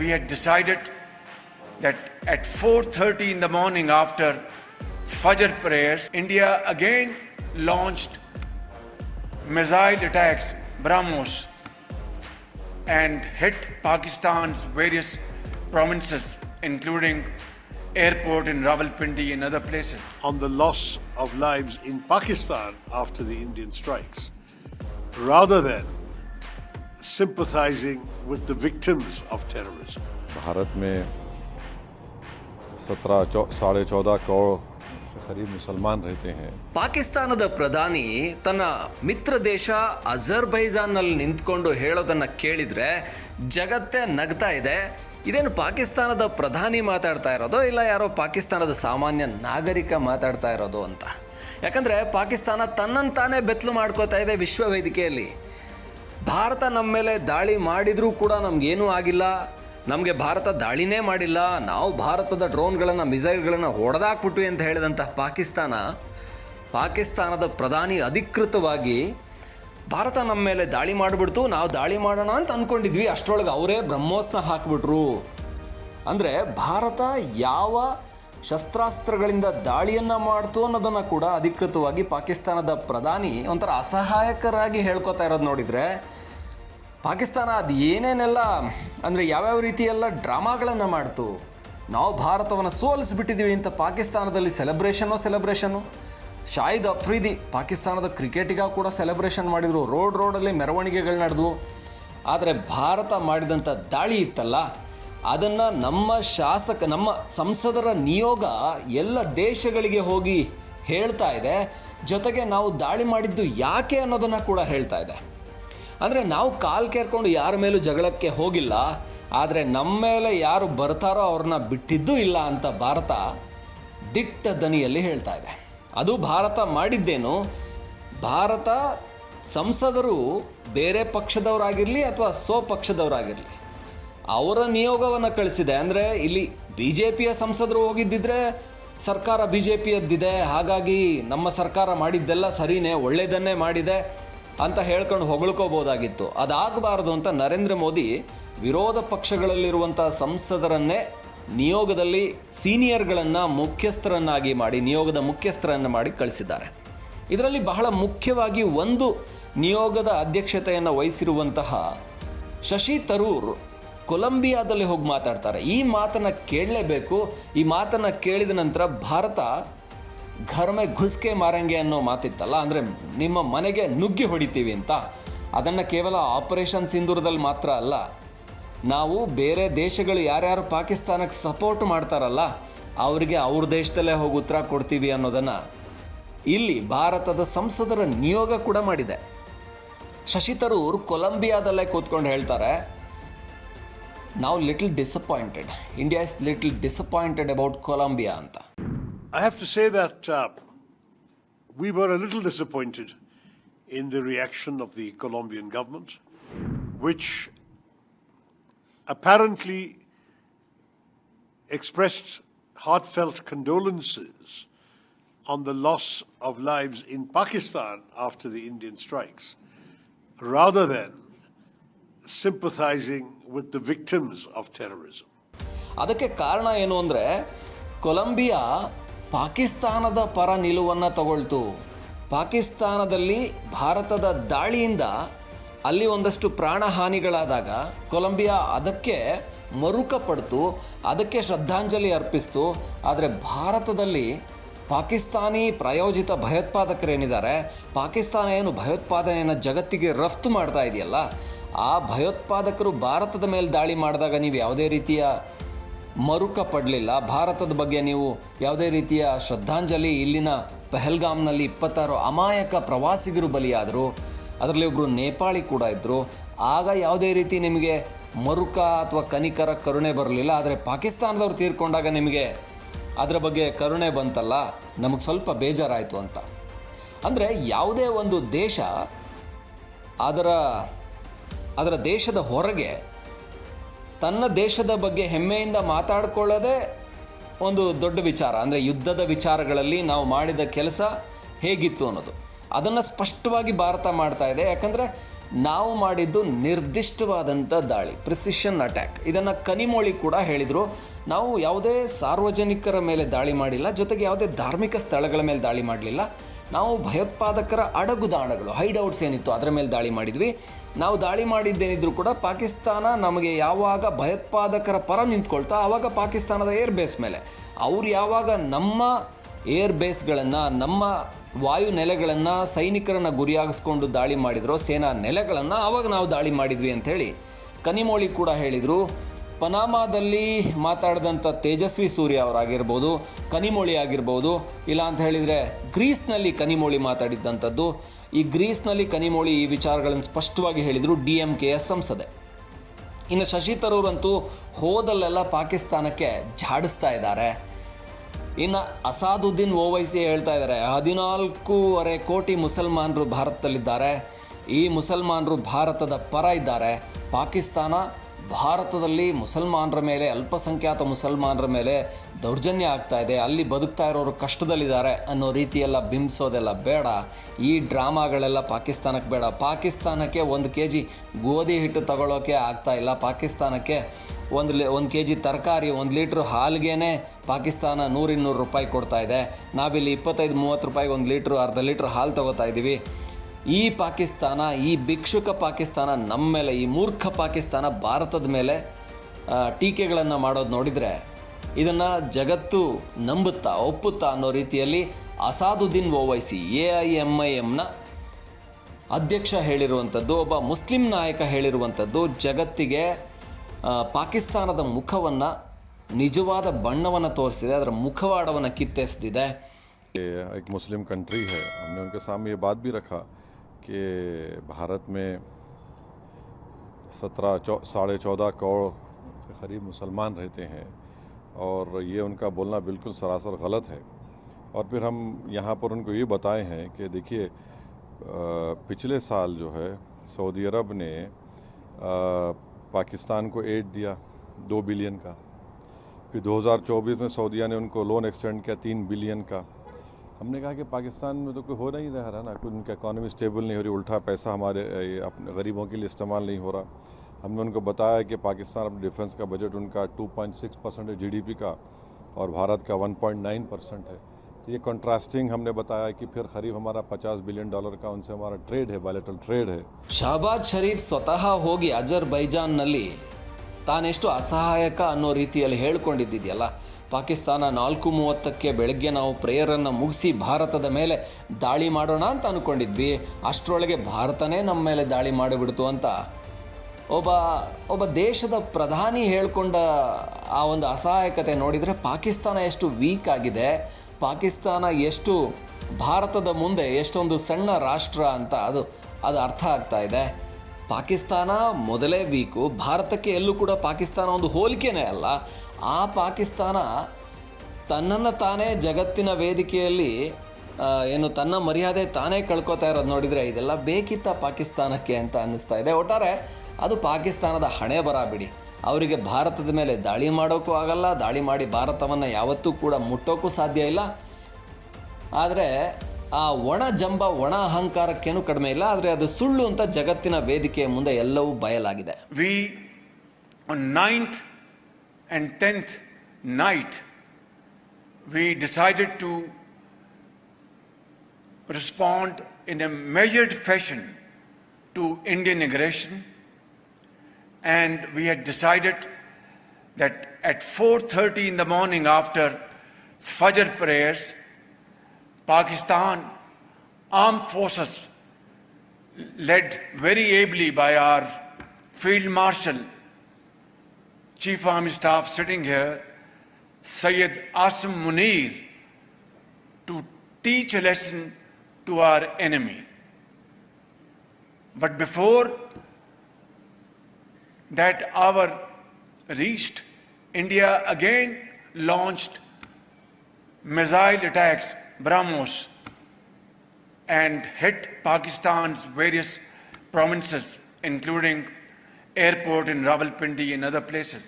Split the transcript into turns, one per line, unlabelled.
we had decided that at 4:30 in the morning after Fajr prayers, India again launched missile attacks, BrahMos, and hit Pakistan's various provinces, including airport in Rawalpindi and other places.
on the loss of lives in Pakistan after the Indian strikes, rather than sympathizing with the victims of terrorism.
Bharat में सत्रह चौ साढ़े चौदह करोड़ के करीब मुसलमान रहते हैं
ಪಾಕಿಸ್ತಾನದ ಪ್ರಧಾನಿ ತನ್ನ ಮಿತ್ರ ದೇಶ ಅಜರ್ಬೈಜಾನ್ನಲ್ಲಿ ನಿಂತ್ಕೊಂಡು ಹೇಳೋದನ್ನ ಕೇಳಿದ್ರೆ ಜಗತ್ತೇ ನಗ್ತಾ ಇದೆ ಇದೇನು ಪಾಕಿಸ್ತಾನದ ಪ್ರಧಾನಿ ಮಾತಾಡ್ತಾ ಇರೋದೋ ಇಲ್ಲ ಯಾರೋ ಪಾಕಿಸ್ತಾನದ ಸಾಮಾನ್ಯ ನಾಗರಿಕ ಮಾತಾಡ್ತಾ ಇರೋದು ಅಂತ ಯಾಕಂದ್ರೆ ಪಾಕಿಸ್ತಾನ ತನ್ನನ್ನು ತಾನೇ ಬೆತ್ತಲು ಮಾಡ್ಕೋತಾ ಇದೆ ವಿಶ್ವ ವೇದಿಕೆಯಲ್ಲಿ ಭಾರತ ನಮ್ಮ ಮೇಲೆ ದಾಳಿ ಮಾಡಿದರೂ ಕೂಡ ನಮಗೇನೂ ಆಗಿಲ್ಲ. ನಮಗೆ ಭಾರತ ದಾಳಿನೇ ಮಾಡಿಲ್ಲ. ನಾವು ಭಾರತದ ಡ್ರೋನ್ಗಳನ್ನು, ಮಿಸೈಲ್ಗಳನ್ನು ಹೊಡೆದಾಕ್ಬಿಟ್ವಿ ಅಂತ ಹೇಳಿದಂತಹ ಪಾಕಿಸ್ತಾನ, ಪಾಕಿಸ್ತಾನದ ಪ್ರಧಾನಿ ಅಧಿಕೃತವಾಗಿ ಭಾರತ ನಮ್ಮ ಮೇಲೆ ದಾಳಿ ಮಾಡಿಬಿಡ್ತು, ನಾವು ದಾಳಿ ಮಾಡೋಣ ಅಂತ ಅಂದ್ಕೊಂಡಿದ್ವಿ ಅಷ್ಟರೊಳಗೆ ಅವರೇ ಬ್ರಹ್ಮೋಸ್ನ ಹಾಕಿಬಿಟ್ರು. ಅಂದರೆ ಭಾರತ ಯಾವ ಶಸ್ತ್ರಾಸ್ತ್ರಗಳಿಂದ ದಾಳಿಯನ್ನು ಮಾಡ್ತು ಅನ್ನೋದನ್ನು ಕೂಡ ಅಧಿಕೃತವಾಗಿ ಪಾಕಿಸ್ತಾನದ ಪ್ರಧಾನಿ ಒಂಥರ ಅಸಹಾಯಕರಾಗಿ ಹೇಳ್ಕೊತಾ ಇರೋದು ನೋಡಿದರೆ, ಪಾಕಿಸ್ತಾನ ಅದು ಏನೇನೆಲ್ಲ, ಅಂದರೆ ಯಾವ್ಯಾವ ರೀತಿಯೆಲ್ಲ ಡ್ರಾಮಾಗಳನ್ನು ಮಾಡ್ತು? ನಾವು ಭಾರತವನ್ನು ಸೋಲಿಸ್ಬಿಟ್ಟಿದ್ದೀವಿ ಅಂತ ಪಾಕಿಸ್ತಾನದಲ್ಲಿ ಸೆಲೆಬ್ರೇಷನೋ ಸೆಲೆಬ್ರೇಷನು ಶಾಹಿದ್ ಅಫ್ರೀದಿ ಪಾಕಿಸ್ತಾನದ ಕ್ರಿಕೆಟಿಗ ಕೂಡ ಸೆಲೆಬ್ರೇಷನ್ ಮಾಡಿದರು, ರೋಡ್ ರೋಡಲ್ಲಿ ಮೆರವಣಿಗೆಗಳು ನಡೆದವು. ಆದರೆ ಭಾರತ ಮಾಡಿದಂಥ ದಾಳಿ ಇತ್ತಲ್ಲ ಅದನ್ನು ನಮ್ಮ ಶಾಸಕ, ನಮ್ಮ ಸಂಸದರ ನಿಯೋಗ ಎಲ್ಲ ದೇಶಗಳಿಗೆ ಹೋಗಿ ಹೇಳ್ತಾ ಇದೆ. ಜೊತೆಗೆ ನಾವು ದಾಳಿ ಮಾಡಿದ್ದು ಯಾಕೆ ಅನ್ನೋದನ್ನು ಕೂಡ ಹೇಳ್ತಾ ಇದೆ. ಅಂದರೆ ನಾವು ಕಾಲು ಕೇರ್ಕೊಂಡು ಯಾರ ಮೇಲೂ ಜಗಳಕ್ಕೆ ಹೋಗಿಲ್ಲ. ಆದರೆ ನಮ್ಮ ಮೇಲೆ ಯಾರು ಬರ್ತಾರೋ ಅವ್ರನ್ನ ಬಿಟ್ಟಿದ್ದೂ ಇಲ್ಲ ಅಂತ ಭಾರತ ದಿಟ್ಟ ದನಿಯಲ್ಲಿ ಹೇಳ್ತಾ ಇದೆ. ಅದು ಭಾರತ ಮಾಡಿದ್ದೇನು? ಭಾರತ ಸಂಸದರು ಬೇರೆ ಪಕ್ಷದವರಾಗಿರಲಿ ಅಥವಾ ಸ್ವಪಕ್ಷದವರಾಗಿರಲಿ. ಅವರ ನಿಯೋಗವನ್ನು ಕಳಿಸಿದೆ. ಅಂದರೆ ಇಲ್ಲಿ ಬಿ ಜೆ ಪಿಯ ಸಂಸದರು ಹೋಗಿದ್ದಿದ್ರೆ ಸರ್ಕಾರ ಬಿ ಜೆ ಪಿಯದ್ದಿದೆ ಹಾಗಾಗಿ ನಮ್ಮ ಸರ್ಕಾರ ಮಾಡಿದ್ದೆಲ್ಲ ಸರಿನೇ ಒಳ್ಳೆಯದನ್ನೇ ಮಾಡಿದೆ ಅಂತ ಹೇಳ್ಕೊಂಡು ಹೊಗಳ್ಕೋಬೋದಾಗಿತ್ತು. ಅದಾಗಬಾರ್ದು ಅಂತ ನರೇಂದ್ರ ಮೋದಿ ವಿರೋಧ ಪಕ್ಷಗಳಲ್ಲಿರುವಂಥ ಸಂಸದರನ್ನೇ ನಿಯೋಗದಲ್ಲಿ ಸೀನಿಯರ್ಗಳನ್ನು ಮುಖ್ಯಸ್ಥರನ್ನಾಗಿ ಮಾಡಿ, ನಿಯೋಗದ ಮುಖ್ಯಸ್ಥರನ್ನು ಮಾಡಿ ಕಳಿಸಿದ್ದಾರೆ. ಇದರಲ್ಲಿ ಬಹಳ ಮುಖ್ಯವಾಗಿ ಒಂದು ನಿಯೋಗದ ಅಧ್ಯಕ್ಷತೆಯನ್ನು ವಹಿಸಿರುವಂತಹ ಶಶಿ ತರೂರ್ ಕೊಲಂಬಿಯಾದಲ್ಲಿ ಹೋಗಿ ಮಾತಾಡ್ತಾರೆ. ಈ ಮಾತನ್ನು ಕೇಳಲೇಬೇಕು. ಈ ಮಾತನ್ನು ಕೇಳಿದ ನಂತರ ಭಾರತ ಘರ್ಮೆ ಘುಸ್ಕೆ ಮಾರಂಗೆ ಅನ್ನೋ ಮಾತಿತ್ತಲ್ಲ, ಅಂದರೆ ನಿಮ್ಮ ಮನೆಗೆ ನುಗ್ಗಿ ಹೊಡಿತೀವಿ ಅಂತ. ಅದನ್ನು ಕೇವಲ ಆಪರೇಷನ್ ಸಿಂಧೂರದಲ್ಲಿ ಮಾತ್ರ ಅಲ್ಲ, ನಾವು ಬೇರೆ ದೇಶಗಳು ಯಾರ್ಯಾರು ಪಾಕಿಸ್ತಾನಕ್ಕೆ ಸಪೋರ್ಟ್ ಮಾಡ್ತಾರಲ್ಲ, ಅವರಿಗೆ ಅವ್ರ ದೇಶದಲ್ಲೇ ಹೋಗಿ ಉತ್ತರ ಕೊಡ್ತೀವಿ ಅನ್ನೋದನ್ನು ಇಲ್ಲಿ ಭಾರತದ ಸಂಸದರ ನಿಯೋಗ ಕೂಡ ಮಾಡಿದೆ. ಶಶಿ ತರೂರ್ ಕೊಲಂಬಿಯಾದಲ್ಲೇ ಕೂತ್ಕೊಂಡು ಹೇಳ್ತಾರೆ ನಾವು little disappointed India is little disappointed about Colombia ಅಂತ
I have to say that uh, we were a little disappointed in the reaction of the Colombian government, which apparently expressed heartfelt condolences on the loss of lives in Pakistan after the Indian strikes, rather than sympathizing with the victims of terrorism.
ಅದಕ್ಕೆ ಕಾರಣ ಏನು ಅಂದರೆ Colombia ಪಾಕಿಸ್ತಾನದ ಪರ ನಿಲುವನ್ನು ತಗೊಳ್ತು. ಪಾಕಿಸ್ತಾನದಲ್ಲಿ ಭಾರತದ ದಾಳಿಯಿಂದ ಅಲ್ಲಿ ಒಂದಷ್ಟು ಪ್ರಾಣಹಾನಿಗಳಾದಾಗ ಕೊಲಂಬಿಯಾ ಅದಕ್ಕೆ ಮರುಕ ಪಡ್ತು, ಅದಕ್ಕೆ ಶ್ರದ್ಧಾಂಜಲಿ ಅರ್ಪಿಸ್ತು. ಆದರೆ ಭಾರತದಲ್ಲಿ ಪಾಕಿಸ್ತಾನಿ ಪ್ರಾಯೋಜಿತ ಭಯೋತ್ಪಾದಕರೇನಿದ್ದಾರೆ? ಪಾಕಿಸ್ತಾನ ಏನು ಭಯೋತ್ಪಾದನೆಯನ್ನು ಜಗತ್ತಿಗೆ ರಫ್ತು ಮಾಡ್ತಾ ಇದೆಯಲ್ಲ? ಆ ಭಯೋತ್ಪಾದಕರು ಭಾರತದ ಮೇಲೆ ದಾಳಿ ಮಾಡಿದಾಗ ನೀವು ಯಾವುದೇ ರೀತಿಯ ಮರುಕ ಪಡಲಿಲ್ಲ. ಭಾರತದ ಬಗ್ಗೆ ನೀವು ಯಾವುದೇ ರೀತಿಯ ಶ್ರದ್ಧಾಂಜಲಿ, ಇಲ್ಲಿನ ಪೆಹಲ್ಗಾಮ್ನಲ್ಲಿ ಇಪ್ಪತ್ತಾರು ಅಮಾಯಕ ಪ್ರವಾಸಿಗರು ಬಲಿಯಾದರು. ಅದರಲ್ಲಿ ಒಬ್ಬರು ನೇಪಾಳಿ ಕೂಡ ಇದ್ದರು ಆಗ ಯಾವುದೇ ರೀತಿ ನಿಮಗೆ ಮರುಕ ಅಥವಾ ಕನಿಕರ ಕರುಣೆ ಬರಲಿಲ್ಲ. ಆದರೆ ಪಾಕಿಸ್ತಾನದವ್ರು ತೀರ್ಕೊಂಡಾಗ ನಿಮಗೆ ಅದರ ಬಗ್ಗೆ ಕರುಣೆ ಬಂತಲ್ಲ. ನಮಗೆ ಸ್ವಲ್ಪ ಬೇಜಾರಾಯಿತು ಅಂತ. ಅಂದರೆ ಯಾವುದೇ ಒಂದು ದೇಶ ಅದರ ಅದರ ದೇಶದ ಹೊರಗೆ ತನ್ನ ದೇಶದ ಬಗ್ಗೆ ಹೆಮ್ಮೆಯಿಂದ ಮಾತಾಡ್ಕೊಳ್ಳೋದೇ ಒಂದು ದೊಡ್ಡ ವಿಚಾರ, ಅಂದರೆ ಯುದ್ಧದ ವಿಚಾರಗಳಲ್ಲಿ ನಾವು ಮಾಡಿದ ಕೆಲಸ ಹೇಗಿತ್ತು ಅನ್ನೋದು. ಅದನ್ನು ಸ್ಪಷ್ಟವಾಗಿ ಭಾರತ ಮಾಡ್ತಾ ಇದೆ. ಯಾಕಂದರೆ ನಾವು ಮಾಡಿದ್ದು ನಿರ್ದಿಷ್ಟವಾದಂಥ ದಾಳಿ ಪ್ರಿಸಿಷನ್ ಅಟ್ಯಾಕ್ ಇದನ್ನು ಕನಿಮೋಳಿ ಕೂಡ ಹೇಳಿದರು. ನಾವು ಯಾವುದೇ ಸಾರ್ವಜನಿಕರ ಮೇಲೆ ದಾಳಿ ಮಾಡಿಲ್ಲ, ಜೊತೆಗೆ ಯಾವುದೇ ಧಾರ್ಮಿಕ ಸ್ಥಳಗಳ ಮೇಲೆ ದಾಳಿ ಮಾಡಲಿಲ್ಲ. ನಾವು ಭಯೋತ್ಪಾದಕರ ಅಡಗುದಾಣಗಳು ಹೈಡೌಟ್ಸ್ ಏನಿತ್ತು ಅದರ ಮೇಲೆ ದಾಳಿ ಮಾಡಿದ್ವಿ. ನಾವು ದಾಳಿ ಮಾಡಿದ್ದೇನಿದ್ರು ಕೂಡ ಪಾಕಿಸ್ತಾನ ನಮಗೆ ಯಾವಾಗ ಭಯೋತ್ಪಾದಕರ ಪರ ನಿಂತ್ಕೊಳ್ತಾ ಆವಾಗ ಪಾಕಿಸ್ತಾನದ ಏರ್ ಬೇಸ್ ಮೇಲೆ. ಅವ್ರು ಯಾವಾಗ ನಮ್ಮ ಏರ್ ಬೇಸ್ಗಳನ್ನು ನಮ್ಮ ವಾಯು ನೆಲೆಗಳನ್ನು, ಸೈನಿಕರನ್ನು ಗುರಿಯಾಗಿಸ್ಕೊಂಡು ದಾಳಿ ಮಾಡಿದ್ರು ಸೇನಾ ನೆಲೆಗಳನ್ನು ಆವಾಗ ನಾವು ದಾಳಿ ಮಾಡಿದ್ವಿ ಅಂಥೇಳಿ ಕನಿಮೋಳಿ ಕೂಡ ಹೇಳಿದರು. ಪನಾಮಾದಲ್ಲಿ ಮಾತಾಡಿದಂಥ ತೇಜಸ್ವಿ ಸೂರ್ಯ ಅವರಾಗಿರ್ಬೋದು, ಕನಿಮೋಳಿ ಆಗಿರ್ಬೋದು, ಇಲ್ಲ ಅಂತ ಹೇಳಿದರೆ ಗ್ರೀಸ್ನಲ್ಲಿ ಕನಿಮೋಳಿ ಮಾತಾಡಿದ್ದಂಥದ್ದು. ಈ ಗ್ರೀಸ್ನಲ್ಲಿ ಕನಿಮೋಳಿ ಈ ವಿಚಾರಗಳನ್ನು ಸ್ಪಷ್ಟವಾಗಿ ಹೇಳಿದರು ಡಿ ಎಂ ಎಸ್ ಸಂಸದೆ. ಇನ್ನು ಶಶಿ ತರೂರಂತೂ ಹೋದಲ್ಲೆಲ್ಲ ಪಾಕಿಸ್ತಾನಕ್ಕೆ ಝಾಡಿಸ್ತಾ ಇದ್ದಾರೆ. ಇನ್ನು ಅಸಾದುದ್ದೀನ್ ಓವೈಸಿ ಹೇಳ್ತಾ ಇದ್ದಾರೆ, ಹದಿನಾಲ್ಕೂವರೆ ಕೋಟಿ ಮುಸಲ್ಮಾನರು ಭಾರತದಲ್ಲಿದ್ದಾರೆ. ಈ ಮುಸಲ್ಮಾನರು ಭಾರತದ ಪರ ಇದ್ದಾರೆ. ಪಾಕಿಸ್ತಾನ ಭಾರತದಲ್ಲಿ ಮುಸಲ್ಮಾನರ ಮೇಲೆ, ಅಲ್ಪಸಂಖ್ಯಾತ ಮುಸಲ್ಮಾನರ ಮೇಲೆ ದೌರ್ಜನ್ಯ ಆಗ್ತಾ ಇದೆ. ಅಲ್ಲಿ ಬದುಕ್ತಾ ಇರೋರು ಕಷ್ಟದಲ್ಲಿದ್ದಾರೆ ಅನ್ನೋ ರೀತಿಯೆಲ್ಲ ಬಿಂಬಿಸೋದೆಲ್ಲ ಬೇಡ. ಈ ಡ್ರಾಮಾಗಳೆಲ್ಲ ಪಾಕಿಸ್ತಾನಕ್ಕೆ ಬೇಡ. ಪಾಕಿಸ್ತಾನಕ್ಕೆ ಒಂದು ಕೆ ಜಿ ಗೋಧಿ ಹಿಟ್ಟು ತಗೊಳ್ಳೋಕೆ ಆಗ್ತಾ ಇಲ್ಲ. ಪಾಕಿಸ್ತಾನಕ್ಕೆ ಒಂದು ಲಿ, ಒಂದು ಕೆ ಜಿ ತರಕಾರಿ, ಒಂದು ಲೀಟ್ರ್ ಹಾಲಿಗೆ ಪಾಕಿಸ್ತಾನ ನೂರಿನ್ನೂರು ರೂಪಾಯಿ ಕೊಡ್ತಾ ಇದೆ. ನಾವಿಲ್ಲಿ ಇಪ್ಪತ್ತೈದು, ಮೂವತ್ತು ರೂಪಾಯಿಗೆ ಒಂದು ಲೀಟ್ರ್, ಅರ್ಧ ಲೀಟ್ರ್ ಹಾಲು ತಗೋತಾ ಇದ್ದೀವಿ. ಈ ಪಾಕಿಸ್ತಾನ ಈ ಭಿಕ್ಷುಕ ಪಾಕಿಸ್ತಾನ ನಮ್ಮ ಮೇಲೆ ಈ ಮೂರ್ಖ ಪಾಕಿಸ್ತಾನ ಭಾರತದ ಮೇಲೆ ಟೀಕೆಗಳನ್ನು ಮಾಡೋದು ನೋಡಿದರೆ ಇದನ್ನು ಜಗತ್ತು ನಂಬುತ್ತಾ ಒಪ್ಪುತ್ತಾ ಅನ್ನೋ ರೀತಿಯಲ್ಲಿ Asaduddin Owaisi A I M I ಎಮ್ನ ಅಧ್ಯಕ್ಷ ಹೇಳಿರುವಂಥದ್ದು ಒಬ್ಬ ಮುಸ್ಲಿಂ ನಾಯಕ ಹೇಳಿರುವಂಥದ್ದು ಜಗತ್ತಿಗೆ ಆ, ಪಾಕಿಸ್ತಾನದ ಮುಖವನ್ನು ನಿಜವಾದ ಬಣ್ಣವನ್ನು ತೋರಿಸಿದೆ ಅದರ ಮುಖವಾಡವನ್ನು ಕಿತ್ತೆಸೆದಿದೆ
ये एक मुस्लिम कंट्री है हमने उनके सामने ये बात भी रखा कि भारत में सत्रह साढ़े चौदह करोड़ के करीब मुसलमान रहते हैं और ये उनका बोलना बिल्कुल सरासर गलत है। और फिर हम यहाँ पर उनको ये बताए हैं कि देखिए पिछले साल जो है सऊदी अरब ने पाकिस्तान को एड दिया दो बिलियन का। फिर 2024 में सऊदीया ने उनको लोन एक्सटेंड किया तीन बिलियन का। हमने कहा कि पाकिस्तान में तो कोई हो नहीं रहा है ना कोई उनका इकॉनमी स्टेबल नहीं हो रही उल्टा पैसा हमारे अ, ये अपने गरीबों के लिए इस्तेमाल नहीं हो रहा हमने उनको बताया कि पाकिस्तान अपने डिफेंस का बजट उनका 2.6 परसेंट है जीडीपी का और भारत का 1.9 परसेंट है तो ये कंट्रास्टिंग हमने बताया कि फिर करीब हमारा 50 बिलियन डॉलर का उनसे हमारा ट्रेड है बायलेटरल ट्रेड है
ಶಹಬಾಜ್ ಶರೀಫ್ ಸ್ವತಃ ಹೋಗಿ ಅಜರ್ಬೈಜಾನ್ನಲ್ಲಿ ತಾನೆಷ್ಟು ಅಸಹಾಯಕ ಅನ್ನೋ ರೀತಿಯಲ್ಲಿ ಹೇಳ್ಕೊಂಡಿದ್ದಿದೆಯಲ್ಲ ಪಾಕಿಸ್ತಾನ ನಾಲ್ಕು ಮೂವತ್ತಕ್ಕೆ ಬೆಳಗ್ಗೆ ನಾವು ಪ್ರೇಯರನ್ನು ಮುಗಿಸಿ ಭಾರತದ ಮೇಲೆ ದಾಳಿ ಮಾಡೋಣ ಅಂತ ಅಂದ್ಕೊಂಡಿದ್ವಿ ಅಷ್ಟರೊಳಗೆ ಭಾರತನೇ ನಮ್ಮ ಮೇಲೆ ದಾಳಿ ಮಾಡಿಬಿಡ್ತು ಅಂತ. ಒಬ್ಬ ಒಬ್ಬ ದೇಶದ ಪ್ರಧಾನಿ ಹೇಳ್ಕೊಂಡ ಆ ಒಂದು ಅಸಹಾಯಕತೆ ನೋಡಿದರೆ ಪಾಕಿಸ್ತಾನ ಎಷ್ಟು ವೀಕ್ ಆಗಿದೆ. ಪಾಕಿಸ್ತಾನ ಎಷ್ಟು ಭಾರತದ ಮುಂದೆ ಎಷ್ಟೊಂದು ಸಣ್ಣ ರಾಷ್ಟ್ರ ಅಂತ ಅದು ಅದು ಅರ್ಥ ಆಗ್ತಾ ಇದೆ. ಪಾಕಿಸ್ತಾನ ಮೊದಲೇ ವೀಕು, ಭಾರತಕ್ಕೆ ಎಲ್ಲೂ ಕೂಡ ಪಾಕಿಸ್ತಾನ ಒಂದು ಹೋಲಿಕೆನೇ ಅಲ್ಲ. ಆ ಪಾಕಿಸ್ತಾನ ತನ್ನನ್ನು ತಾನೇ ಜಗತ್ತಿನ ವೇದಿಕೆಯಲ್ಲಿ ಏನು ತನ್ನ ಮರ್ಯಾದೆ ತಾನೇ ಕಳ್ಕೊತಾ ಇರೋದು ನೋಡಿದರೆ ಇದೆಲ್ಲ ಬೇಕಿತ್ತ ಪಾಕಿಸ್ತಾನಕ್ಕೆ ಅಂತ ಅನ್ನಿಸ್ತಾ ಇದೆ. ಒಟ್ಟಾರೆ ಅದು ಪಾಕಿಸ್ತಾನದ ಹಣೆ ಬರ ಬಿಡಿ. ಅವರಿಗೆ ಭಾರತದ ಮೇಲೆ ದಾಳಿ ಮಾಡೋಕ್ಕೂ ಆಗಲ್ಲ, ದಾಳಿ ಮಾಡಿ ಭಾರತವನ್ನು ಯಾವತ್ತೂ ಕೂಡ ಮುಟ್ಟೋಕ್ಕೂ ಸಾಧ್ಯ ಇಲ್ಲ. ಆದರೆ ಆ ಒಣ ಜಂಬ ಒಣ ಅಹಂಕಾರಕ್ಕೇನು ಕಡಿಮೆ ಇಲ್ಲ ಆದರೆ ಅದು ಸುಳ್ಳು ಅಂತ ಜಗತ್ತಿನ ವೇದಿಕೆಯ ಮುಂದೆ ಎಲ್ಲವೂ ಬಯಲಾಗಿದೆ
We, on 9th and 10th night, we decided to respond in a measured fashion to Indian aggression and we had decided that at 4:30 in the morning after Fajr prayers Pakistan armed forces led very ably by our Field Marshal, Chief Army Staff sitting here, Sayyid Asim Munir, to teach a lesson to our enemy. But before that hour reached, India again launched missile attacks, BrahMos, and hit Pakistan's various provinces, including airport in Rawalpindi and other places.